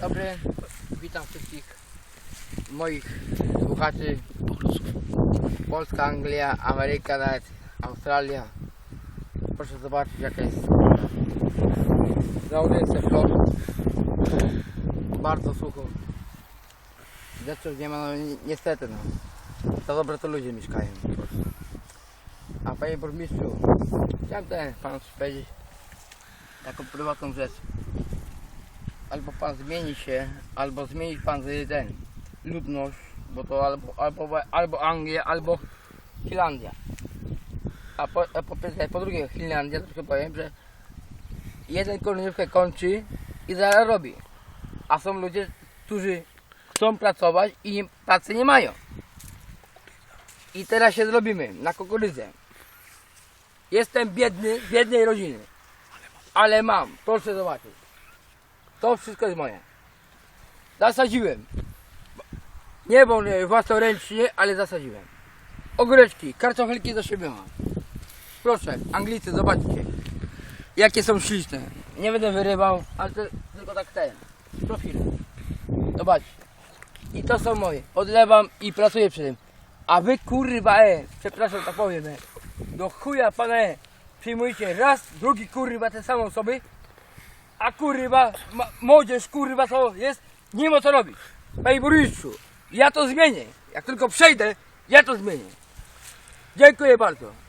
dobry, witam wszystkich moich słuchaczy. Polska, Anglia, Ameryka, nawet Australia. Proszę zobaczyć jaka jest zaudęce flor. Bardzo sucho. Deszczu nie ma, no ni- niestety no. To dobre to ludzie mieszkają. A panie burmistrzu, chciałem coś powiedzieć taką prywatną rzecz. Albo pan zmieni się, albo zmieni pan ten ludność, bo to albo, albo, albo Anglia, albo Finlandia. A po, a po, po drugie Finlandia, to powiem, że jeden koronówkę kończy i zaraz robi. A są ludzie, którzy chcą pracować i pracy nie mają. I teraz się zrobimy na kukurydzę. Jestem biedny, biednej rodziny. Ale mam, proszę zobaczyć. To wszystko jest moje. Zasadziłem. Nie bo nie, własnoręcznie, ale zasadziłem. Ogóreczki, kartofelki do siebie mam. Proszę, Anglicy, zobaczcie. Jakie są śliczne. Nie będę wyrywał, ale to tylko tak ten. Profil. Zobaczcie. I to są moje. Odlewam i pracuję przy tym. A wy kurwa e, przepraszam tak powiem e, do chuja pana e, przyjmujecie raz, drugi kurwa te same osoby, a kurwa, młodzież kurwa co jest, nie ma co robić. Panie burmistrzu, ja to zmienię. Jak tylko przejdę, ja to zmienię. Dziękuję bardzo.